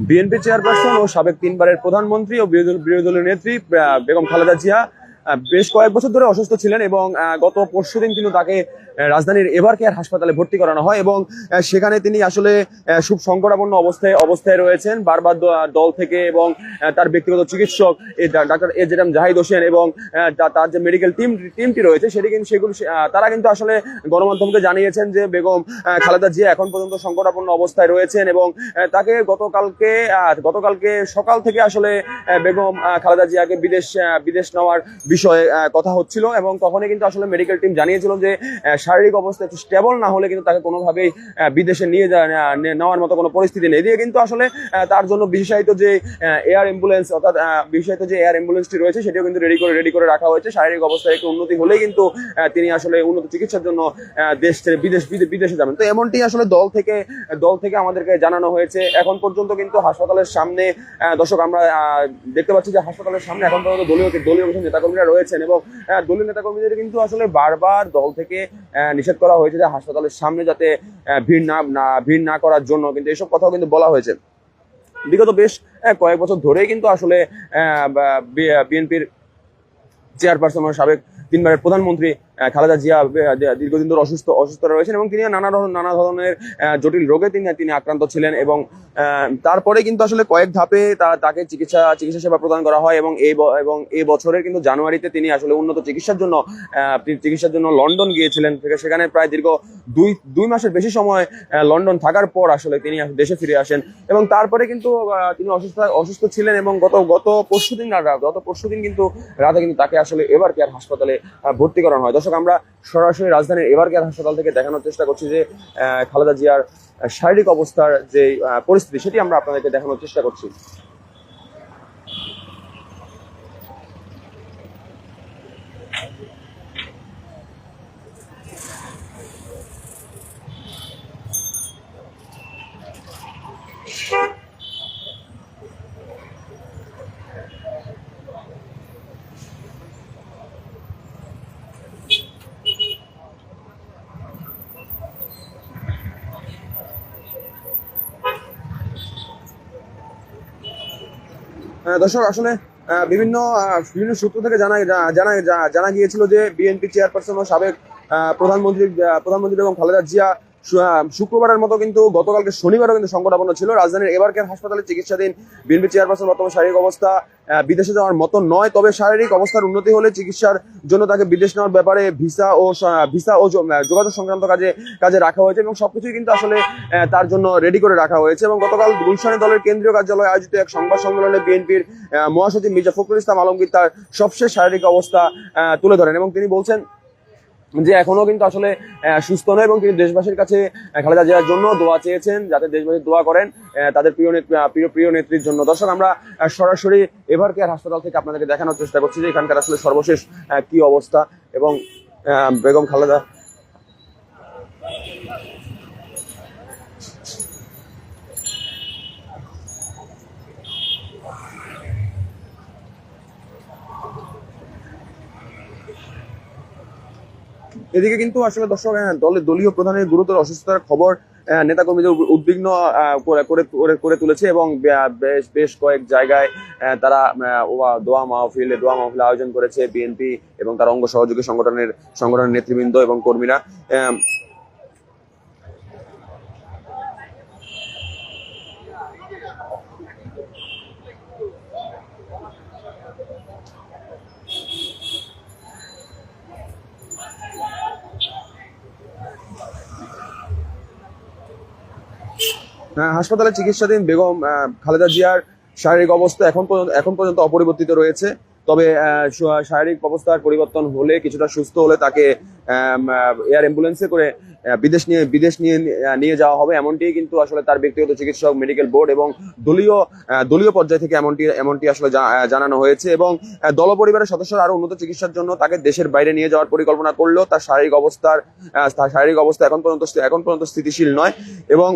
BNP chairperson ও সাবেক তিনবারের প্রধানমন্ত্রী ও বিরোধী দলীয় নেত্রী বেগম খালেদা জিয়া বেশ কয়েক বছর ধরে অসুস্থ ছিলেন এবং গত পরশুদিন কিন্তু তাকে রাজধানীর এভার কেয়ার হাসপাতালে ভর্তি করানো হয় এবং সেখানে তিনি আসলে খুব সংকটাপন্ন অবস্থায় অবস্থায় রয়েছেন। বারবার দল থেকে এবং তার ব্যক্তিগত চিকিৎসক doctor A Z M Zahid Hossain এবং তার যে মেডিকেল টিম টিমটি রয়েছে, সেটি কিন্তু সেগুলো তারা কিন্তু আসলে গণমাধ্যমকে জানিয়েছেন যে বেগম খালেদা জিয়া এখন পর্যন্ত সংকটাপন্ন অবস্থায় রয়েছেন এবং তাকে গতকালকে গতকালকে সকাল থেকে আসলে বেগম খালেদা জিয়াকে বিদেশ বিদেশ নেওয়ার বিষয়ে কথা হচ্ছিল এবং তখনই কিন্তু আসলে মেডিকেল টিম জানিয়েছিল যে শারীরিক অবস্থা একটু স্টেবল না হলে কিন্তু তাকে কোনোভাবেই বিদেশে নিয়ে নেওয়ার মতো কোনো পরিস্থিতি নেই। এদিকে কিন্তু আসলে তার জন্য বিশেষায়িত যে এয়ার অ্যাম্বুলেন্স অর্থাৎ বিশেষায়িত যে এয়ার অ্যাম্বুলেন্সটি রয়েছে, সেটিও কিন্তু রেডি করে রেডি করে রাখা হয়েছে। শারীরিক অবস্থায় একটু উন্নতি হলেই কিন্তু তিনি আসলে উন্নত চিকিৎসার জন্য দেশ ছেড়ে বিদেশ বিদেশে যাবেন। তো এমনটি আসলে দল থেকে দল থেকে আমাদেরকে জানানো হয়েছে। এখন পর্যন্ত কিন্তু হাসপাতালের সামনে দর্শক আমরা দেখতে পাচ্ছি যে হাসপাতালের সামনে এখন পর্যন্ত দলীয় দলীয় নেতাকর্মীরা রয়েছেন এবং দলীয় নেতা কর্মীদের কিন্তু আসলে বারবার দল থেকে নিষেধ করা হয়েছে যে হাসপাতালের সামনে যাতে ভিড় না ভিড় না করার জন্য কিন্তু এসব কথাও কিন্তু বলা হয়েছে। বিগত বেশ কয়েক বছর ধরেই কিন্তু আসলে বিএনপির চেয়ারপারসন সাবেক তিনবারের প্রধানমন্ত্রী খালেদা জিয়া দীর্ঘদিন ধরে অসুস্থ অসুস্থ রয়েছেন এবং তিনি নানা ধরনের নানা ধরনের জটিল রোগে তিনি তিনি আক্রান্ত ছিলেন এবং তারপরে কিন্তু আসলে কয়েক ধাপে তাকে চিকিৎসা চিকিৎসা সেবা প্রদান করা হয় এবং এই এবং এই বছরের কিন্তু জানুয়ারিতে তিনি আসলে উন্নত চিকিৎসার জন্য চিকিৎসার জন্য লন্ডন গিয়েছিলেন। সেখানে প্রায় দীর্ঘ দুই দুই মাসের বেশি সময় লন্ডন থাকার পর আসলে তিনি দেশে ফিরে আসেন এবং তারপরে কিন্তু তিনি অসুস্থ অসুস্থ ছিলেন এবং গত গত পরশুদিন রাত, গত পরশুদিন কিন্তু রাতে কিন্তু তাকে আসলে এভার কেয়ার হাসপাতালে ভর্তি করানো হয়। দর্শক আমরা সরাসরি রাজধানীর এবারকে হাসপাতাল থেকে দেখানোর চেষ্টা করছি যে খালেদা জিয়ার শারীরিক অবস্থার যে পরিস্থিতি, সেটি আমরা আপনাদেরকে দেখানোর চেষ্টা করছি। দর্শক, আসলে বিভিন্ন বিভিন্ন সূত্র থেকে জানা জানা জানা গিয়েছিল যে বিএনপি চেয়ারপারসন ও সাবেক প্রধানমন্ত্রী প্রধানমন্ত্রী এবং খালেদা জিয়া শুক্রবারের মতো কিন্তু গতকালকে শনিবারও কিন্তু সংকটাপন্ন ছিল। রাজধানীর এবারকের হাসপাতালে চিকিৎসাধীন বিএনপি চেয়ারপারসন, বর্তমান শারীরিক অবস্থা বিদেশে যাওয়ার মতো নয়, তবে শারীরিক অবস্থার উন্নতি হলে চিকিৎসার জন্য তাকে বিদেশ নেওয়ার ব্যাপারে ভিসা ও ভিসা ও যোগাযোগ সংক্রান্ত কাজে কাজে রাখা হয়েছে এবং সবকিছুই কিন্তু আসলে তার জন্য রেডি করে রাখা হয়েছে এবং গতকাল গুলশানে দলের কেন্দ্রীয় কার্যালয়ে আয়োজিত এক সংবাদ সম্মেলনে বিএনপির মহাসচিব মির্জা ফখরুল ইসলাম আলমগীর তার সবশেষ শারীরিক অবস্থা তুলে ধরেন এবং তিনি বলছেন যে এখনও কিন্তু আসলে সুস্থ নয় এবং তিনি দেশবাসীর কাছে খালেদা জিয়ার জন্য দোয়া চেয়েছেন যাতে দেশবাসী দোয়া করেন তাদের প্রিয় প্রিয় প্রিয় নেত্রীর জন্য। দর্শক, আমরা সরাসরি এভার কেয়ার হাসপাতাল থেকে আপনাদেরকে দেখানোর চেষ্টা করছি যে এখানকার আসলে সর্বশেষ কি অবস্থা এবং বেগম খালেদা এদিকে কিন্তু আসলে দর্শক দলের দলীয় প্রধানের গুরুতর অসুস্থতার খবর নেতাকর্মীদের উদ্বিগ্ন করে তুলেছে এবং বেশ বেশ কয়েক জায়গায় তারা দোয়া মাহফিল দোয়া মাহফিল আয়োজন করেছে বিএনপি এবং তার অঙ্গ সহযোগী সংগঠনের সংগঠনের নেতৃবৃন্দ এবং কর্মীরা। হাসপাতালে চিকিৎসাধীন বেগম খালেদা জিয়ার শারীরিক অবস্থা এখন পর্যন্ত এখন পর্যন্ত অপরিবর্তিত রয়েছে। তবে শারীরিক অবস্থার পরিবর্তন হলে, কিছুটা সুস্থ হলে তাকে এয়ার অ্যাম্বুলেন্সে করে বিদেশ নিয়ে বিদেশ নিয়ে নিয়ে যাওয়া হবে। এমনটি কিন্তু আসলে তার ব্যক্তিগত চিকিৎসক, মেডিকেল বোর্ড এবং দলীয় দলীয় পর্যায় থেকে এমনটি এমনটি আসলে জানানো হয়েছে এবং দল পরিবারের সদস্যরা আরও উন্নত চিকিৎসার জন্য তাকে দেশের বাইরে নিয়ে যাওয়ার পরিকল্পনা করলেও তার শারীরিক অবস্থার তার শারীরিক অবস্থা এখন পর্যন্ত এখন পর্যন্ত স্থিতিশীল নয় এবং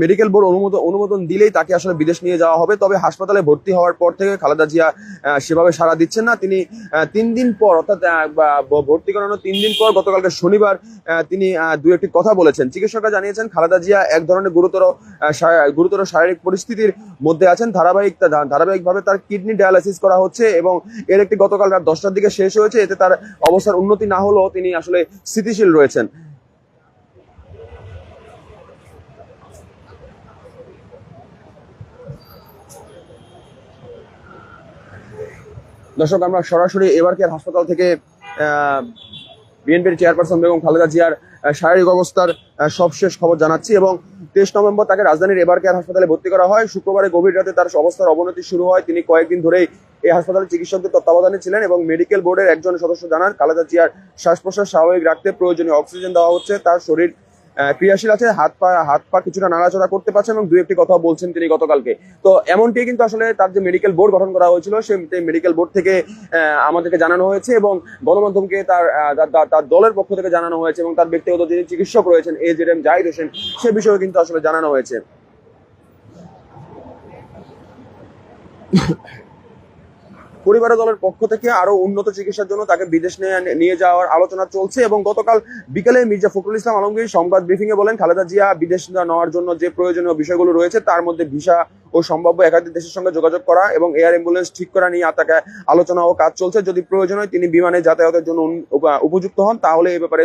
মেডিকেল বোর্ড অনুমোদন অনুমোদন দিলেই তাকে আসলে বিদেশ নিয়ে যাওয়া হবে। তবে হাসপাতালে ভর্তি হওয়ার পর থেকে খালেদা জিয়া সেভাবে সাড়া দিচ্ছেন না। তিনি তিন দিন পর, অর্থাৎ ভর্তি করানোর তিন দিন পর গতকালকে শনিবার তিনি দু একটি কথা বলেছেন। চিকিৎসকরা জানিয়েছেন, খালেদা জিয়া এক ধরনের গুরুতর গুরুতর শারীরিক পরিস্থিতির মধ্যে আছেন। ধারাবাহিক ধারাবাহিকভাবে তার কিডনি ডায়ালাইসিস করা হচ্ছে এবং এর একটি গতকাল রাত দশটার দিকে শেষ হয়েছে। এতে তার অবস্থার উন্নতি না হলেও তিনি আসলে স্থিতিশীল রয়েছেন। দর্শক, আমরা সরাসরি এবার কেয়ার হাসপাতাল থেকে বিএনপির চেয়ারপারসন বেগম খালেদা জিয়ার শারীরিক অবস্থার সবশেষ খবর জানাচ্ছি এবং তেইশ নভেম্বর তাকে রাজধানীর এবার কেয়ার হাসপাতালে ভর্তি করা হয়। শুক্রবারে গভীর রাতে তার অবস্থার অবনতি শুরু হয়। তিনি কয়েকদিন ধরেই এই হাসপাতালে চিকিৎসকদের তত্ত্বাবধানে ছিলেন এবং মেডিকেল বোর্ডের একজন সদস্য জানান, খালেদা জিয়ার শ্বাস প্রশ্বাস স্বাভাবিক রাখতে প্রয়োজনীয় অক্সিজেন দেওয়া হচ্ছে। তার শরীর ক্রিয়াশীল আছে হাত পা হাত পা কিছুটা নাড়াচড়া করতে পারছেন এবং দু একটি কথা বলছেন তিনি গতকালকে। তো এমনটি কিন্তু আসলে তার যে মেডিকেল বোর্ড গঠন করা হয়েছিল সেই মেডিকেল বোর্ড থেকে আমাদেরকে জানানো হয়েছে এবং গণমাধ্যমকে তার আহ, তার- তার- তার দলের পক্ষ থেকে জানানো হয়েছে এবং তার ব্যক্তিগত যিনি চিকিৎসক রয়েছেন A Z M Zahid Hossain সে বিষয়ে কিন্তু আসলে জানানো হয়েছে। পরিবারের দলের পক্ষ থেকে আরও উন্নত চিকিৎসার জন্য তাকে বিদেশ নিয়ে যাওয়ার আলোচনা চলছে এবং গতকাল বিকেলে মির্জা ফখরুল ইসলাম আলমগীর সংবাদ ব্রিফিং এ বলেন, খালেদা জিয়া বিদেশ নেওয়ার জন্য যে প্রয়োজনীয় বিষয়গুলো রয়েছে তার মধ্যে ভিসা ও সম্ভাব্য একাধিক দেশের সঙ্গে যোগাযোগ করা এবং এয়ার অ্যাম্বুলেন্স ঠিক করা নিয়ে তাকে আলোচনা ও কাজ চলছে। যদি প্রয়োজন হয় তিনি বিমানে যাতায়াতের জন্য উপযুক্ত হন, তাহলে এই ব্যাপারে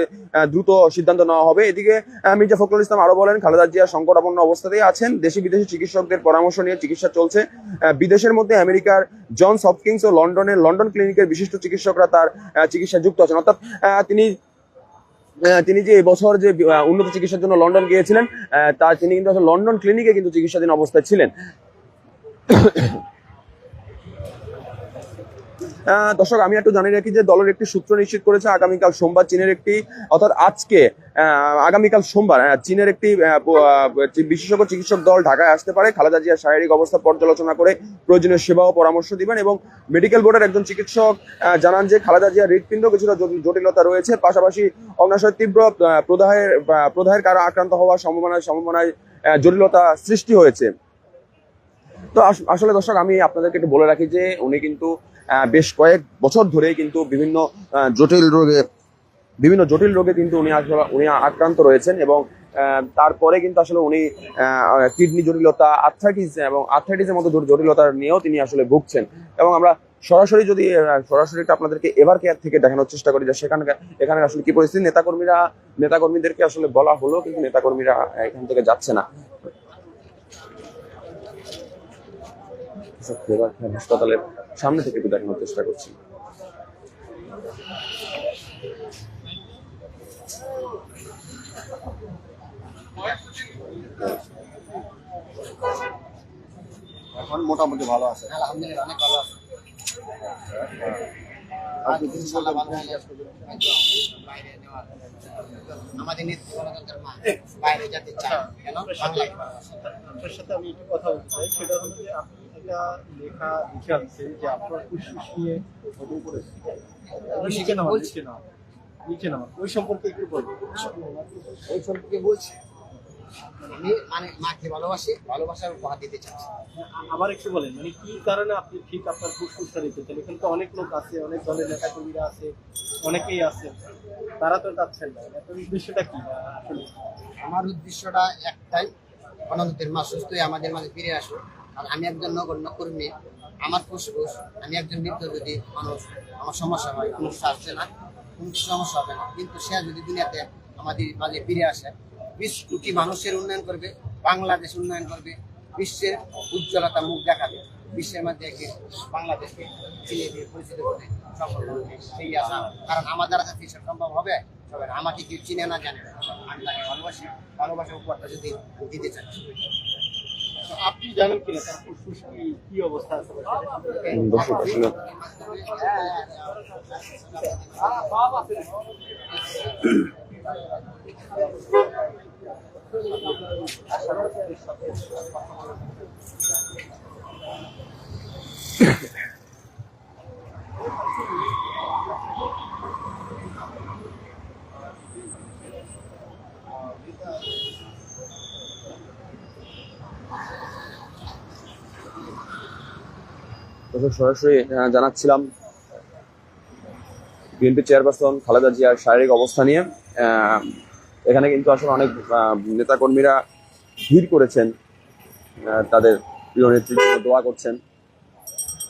দ্রুত সিদ্ধান্ত নেওয়া হবে। এদিকে মির্জা ফখরুল ইসলাম আরও বলেন, খালেদা জিয়া সংকটাপন্ন অবস্থাতেই আছেন। দেশি বিদেশি চিকিৎসকদের পরামর্শ নিয়ে চিকিৎসা চলছে। বিদেশের মধ্যে আমেরিকার জনস হপকিংস লন্ডনের লন্ডন ক্লিনিকের বিশিষ্ট চিকিৎসকরা তার চিকিৎসা যুক্ত আছেন। অর্থাৎ তিনি তিনি যে এবছর যে উন্নত চিকিৎসার জন্য লন্ডন গিয়েছিলেন তার তিনি কিন্তু লন্ডন ক্লিনিকে কিন্তু চিকিৎসাধীন অবস্থায় ছিলেন। দর্শক, আমি একটু জানিয়ে রাখি যে দলের একটি সূত্র নিশ্চিত করেছে আগামীকাল সোমবার চীনের একটি, অর্থাৎ আজকে আগামীকাল সোমবার চীনের একটি বিশেষজ্ঞ চিকিৎসক দল ঢাকায় আসতে পারে। খালেদা জিয়ার শারীরিক অবস্থা পর্যালোচনা করে প্রয়োজনীয় সেবা ও পরামর্শ দিবেন এবং মেডিকেল বোর্ডের একজন চিকিৎসক জানান যে খালেদা জিয়ার হৃৎপিণ্ড কিছুটা জটিল- জটিলতা রয়েছে। পাশাপাশি অগ্নাশয় তীব্র প্রদাহের প্রদাহের কারণে আক্রান্ত হওয়ার সম্ভাবনায় সম্ভাবনায় জটিলতা সৃষ্টি হয়েছে। তো আসলে দর্শক, আমি আপনাদেরকে একটু বলে রাখি যে উনি কিন্তু বেশ কয়েক বছর ধরে কিন্তু বিভিন্ন জটিল রোগে, বিভিন্ন জটিল রোগে কিন্তু উনি আসলে, উনি আক্রান্ত রয়েছেন এবং তারপরে কিন্তু আসলে উনি কিডনি জটিলতা আর্থাইটিস এবং আর্থাইটিসের মতো জট- জটিলতা নিয়েও তিনি আসলে ভুগছেন। এবং আমরা সরাসরি যদি সরাসরি আপনাদেরকে এবার কেয়ার থেকে দেখানোর চেষ্টা করি যে সেখানে, এখানে আসলে কি পরিস্থিতি, নেতাকর্মীরা, নেতাকর্মীদেরকে আসলে বলা হলো, কিন্তু নেতাকর্মীরা এখান থেকে যাচ্ছে না। এবার হাসপাতালের সামনে থেকে একটু দেখানোর চেষ্টা করছি। এখন মোটামুটি ভালো আছে। আলহামদুলিল্লাহ অনেক ভালো আছে। আমাদের নেত্রী গণতন্ত্রের মা। বাইরে যেতে চায় কেন? বাংলায়। সাথে আমি একটু কথা বলতে চাই। সেটা হলো যে আপনি একটা লেখা লিখে আনছেন যে আপনার ফুসফুস নিয়ে করেছেন নিচে নামা নিচে নামা ওই সম্পর্কে একটু বলব ওই সম্পর্কে বলছি। আমি মানে মাকে ভালোবাসি ভালোবাসার উপহার দিতে চাচ্ছি। আবার একটু বলেন মানে কি কারণে আপনি ঠিক আপনার ফুসফুসটা নিতে চান এখানে তো অনেক লোক আছে অনেক দলের নেতা কর্মীরা আছে অনেকেই আছে তারা তো চাচ্ছেন না। বিষয়টা কি আসলে? আমার উদ্দেশ্যটা একটাই গণতন্ত্রের মা সুস্থ আমাদের মাঝে ফিরে আসুক। আর আমি একজন নগণ্য কর্মী, আমার ফুসফুস, আমি একজন মৃত্যু যদি মানুষ, আমার সমস্যা হয় আমার আসছে না, কোনো সমস্যা হবে না। কিন্তু সে যদি দুনিয়াতে আমাদের মাঝে ফিরে আসে, বিশ কোটি মানুষের উন্নয়ন করবে, বাংলাদেশ উন্নয়ন করবে, বিশ্বের উজ্জ্বলতা মুখ দেখাবে, বিশ্বের মধ্যে একদিন বাংলাদেশকে চিনিয়ে দিয়ে পরিচিত করে সফল সেই আশা কারণ আমার দ্বারা যাতে সেটা সম্ভব হবে, তবে আমাকে কেউ চিনে না জানে। আমি তাকে ভালোবাসি। ভালোবাসার উপরটা যদি দিতে তো আপনি জানেন কিনা কি অবস্থা আছে? দর্শক আসলে সরাসরি জানাচ্ছিলাম বিএনপি চেয়ারপারসন খালেদা জিয়ার শারীরিক অবস্থা নিয়ে। এখানে কিন্তু আসলে অনেক নেতাকর্মীরা ভিড় করেছেন তাদের প্রিয় জন্য দোয়া করছেন।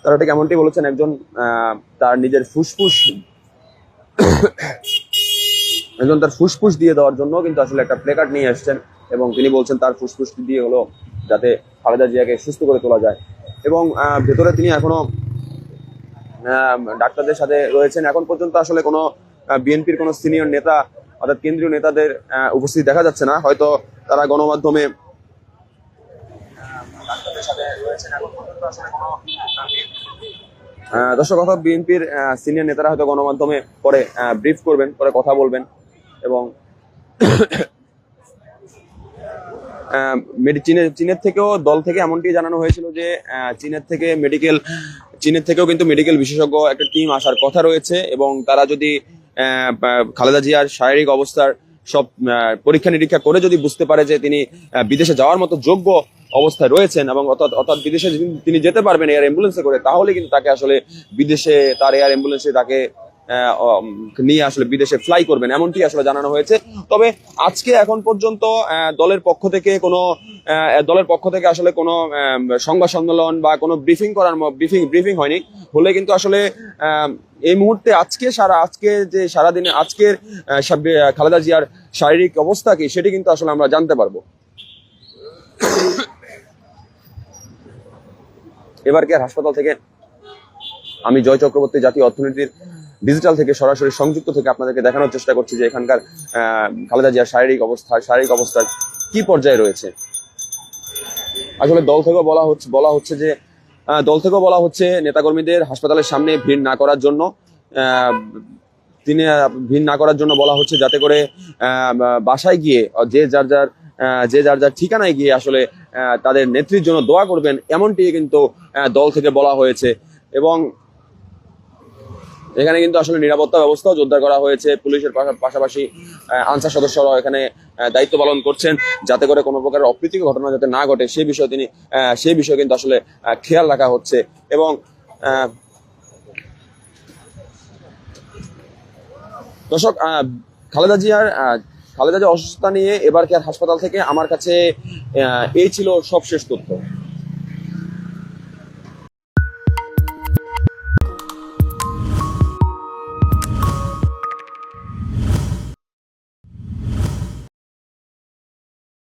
তারা ঠিক এমনটি বলেছেন, একজন তার নিজের ফুসফুস, একজন তার ফুসফুস দিয়ে দেওয়ার জন্য কিন্তু আসলে একটা প্লেকার্ড নিয়ে এসেছেন এবং তিনি বলছেন তার ফুসফুস দিয়ে হলো যাতে খালেদা জিয়াকে সুস্থ করে তোলা যায়। এবং ভেতরে তিনি এখনও ডাক্তারদের সাথে রয়েছেন। এখন পর্যন্ত আসলে কোনো বিএনপির কোনো সিনিয়র নেতা অর্থাৎ কেন্দ্রীয় নেতাদের উপস্থিতি দেখা যাচ্ছে না। হয়তো তারা গণমাধ্যমে দর্শক কথা বিএনপির সিনিয়র নেতারা হয়তো গণমাধ্যমে পরে ব্রিফ করবেন, পরে কথা বলবেন এবং চীনের চীনের থেকেও দল থেকে এমনটি জানানো হয়েছিল যে চীনের থেকে মেডিকেল চীনের থেকেও কিন্তু মেডিকেল বিশেষজ্ঞ একটা টিম আসার কথা রয়েছে এবং তারা যদি খালেদা জিয়ার শারীরিক অবস্থার সব পরীক্ষা নিরীক্ষা করে যদি বুঝতে পারে যে তিনি বিদেশে যাওয়ার মতো যোগ্য অবস্থায় রয়েছেন এবং অর্থাৎ অর্থাৎ বিদেশে তিনি যেতে পারবেন এয়ার অ্যাম্বুলেন্সে করে, তাহলে কিন্তু তাকে আসলে বিদেশে তার এয়ার অ্যাম্বুলেন্সে তাকে নিয়ে আসলে বিদেশে ফ্লাই করবেন, এমনটি আসলে জানানো হয়েছে। তবে আজকে এখন পর্যন্ত দলের পক্ষ থেকে কোনো দলের পক্ষ থেকে আসলে কোনো সংবাদ সম্মেলন বা কোনো ব্রিফিং করার ব্রিফিং ব্রিফিং হয়নি। হলে কিন্তু আসলে এই মুহূর্তে আজকে সারা, আজকে যে সারাদিনে আজকের খালেদা জিয়ার শারীরিক অবস্থা কি, সেটি কিন্তু আসলে আমরা জানতে পারব। এবার কি হাসপাতাল থেকে আমি জয় চক্রবর্তী জাতীয় অর্থনীতির ডিজিটাল থেকে সরাসরি সংযুক্ত থেকে আপনাদেরকে দেখানোর চেষ্টা করছি যে এখানকার খালেদা জিয়ার শারীরিক অবস্থা শারীরিক অবস্থা কি পর্যায়ে রয়েছে। আসলে দল থেকেও বলা হচ্ছে বলা হচ্ছে যে দল থেকেও বলা হচ্ছে নেতাকর্মীদের হাসপাতালের সামনে ভিড় না করার জন্য তিনি ভিড় না করার জন্য বলা হচ্ছে যাতে করে বাসায় গিয়ে, যে যার যার যে যার যার ঠিকানায় গিয়ে আসলে তাদের নেত্রীর জন্য দোয়া করবেন এমনটি কিন্তু দল থেকে বলা হয়েছে। এবং এখানে কিন্তু আসলে নিরাপত্তা ব্যবস্থাও জোরদার করা হয়েছে। পুলিশের পাশাপাশি আনসার সদস্যরাও এখানে দায়িত্ব পালন করছেন যাতে করে কোনো প্রকার অপ্রীতিকর ঘটনা যাতে না ঘটে। সেই বিষয়ে তিনি সেই বিষয়ে কিন্তু আসলে খেয়াল রাখা হচ্ছে এবং দর্শক খালেদা জিয়ার খালেদা জিয়ার অসুস্থতা নিয়ে এবার কি আর হাসপাতাল থেকে আমার কাছে এই ছিল সবশেষ তথ্য।